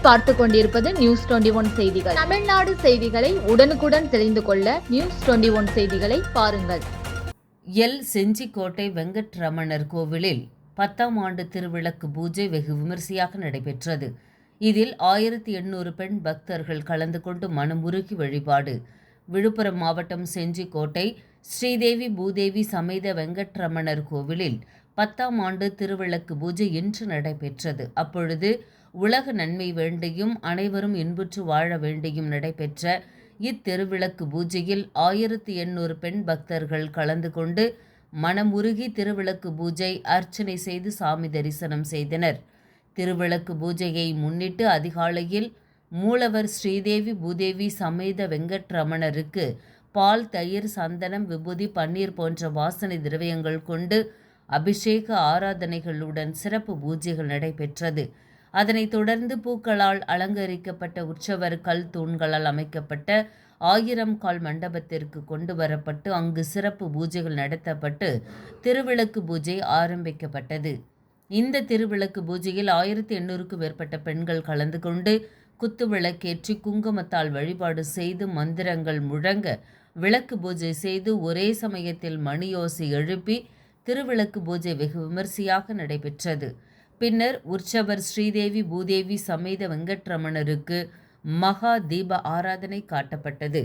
பார்த்து கொண்டிருப்பது news twenty one செய்திகள். தமிழ்நாடு செய்திகளை உடனுக்குடன் தெரிந்து கொள்ள நியூஸ் டுவெண்டி ஒன் செய்திகளை பாருங்கள். எல். செஞ்சிக்கோட்டை வெங்கட்ரமணர் கோவிலில் பத்தாம் ஆண்டு திருவிளக்கு பூஜை வெகு விமரிசையாக நடைபெற்றது. இதில் ஆயிரத்தி எண்ணூறு பெண் பக்தர்கள் கலந்து கொண்டு மனமுருகி வழிபாடு. விழுப்புரம் மாவட்டம் செஞ்சிக்கோட்டை ஸ்ரீதேவி பூதேவி சமேத வெங்கட்ரமணர் கோவிலில் பத்தாம் ஆண்டு திருவிளக்கு பூஜை இன்று நடைபெற்றது. அப்பொழுது உலக நன்மை வேண்டியும் அனைவரும் இன்புற்று வாழ வேண்டியும் நடைபெற்ற இத்திருவிளக்கு பூஜையில் ஆயிரத்தி எண்ணூறு பெண் பக்தர்கள் கலந்து கொண்டு மனமுருகி திருவிளக்கு பூஜை அர்ச்சனை செய்து சாமி தரிசனம் செய்தனர். திருவிளக்கு பூஜையை முன்னிட்டு அதிகாலையில் மூலவர் ஸ்ரீதேவி பூதேவி சமேத வெங்கட்ரமணருக்கு பால் தயிர் சந்தனம் விபூதி பன்னீர் போன்ற வாசனை திரவியங்கள் கொண்டு அபிஷேக ஆராதனைகளுடன் சிறப்பு பூஜைகள் நடைபெற்றது. அதனைத் தொடர்ந்து பூக்களால் அலங்கரிக்கப்பட்ட உற்சவர் கல் தூண்களால் அமைக்கப்பட்ட ஆயிரம் கால் மண்டபத்திற்கு கொண்டு வரப்பட்டு அங்கு சிறப்பு பூஜைகள் நடத்தப்பட்டு திருவிளக்கு பூஜை ஆரம்பிக்கப்பட்டது. இந்த திருவிளக்கு பூஜையில் ஆயிரத்தி எண்ணூறுக்கும் மேற்பட்ட பெண்கள் கலந்து கொண்டு குத்து விளக்கேற்றி குங்குமத்தால் வழிபாடு செய்து மந்திரங்கள் முழங்க விளக்கு பூஜை செய்து ஒரே சமயத்தில் மணியோசை எழுப்பி திருவிளக்கு பூஜை வெகு விமரிசையாக நடைபெற்றது. பின்னர் உற்சவர் ஸ்ரீதேவி பூதேவி சமேத வெங்கட்ரமணருக்கு மகா தீப ஆராதனை காட்டப்பட்டது.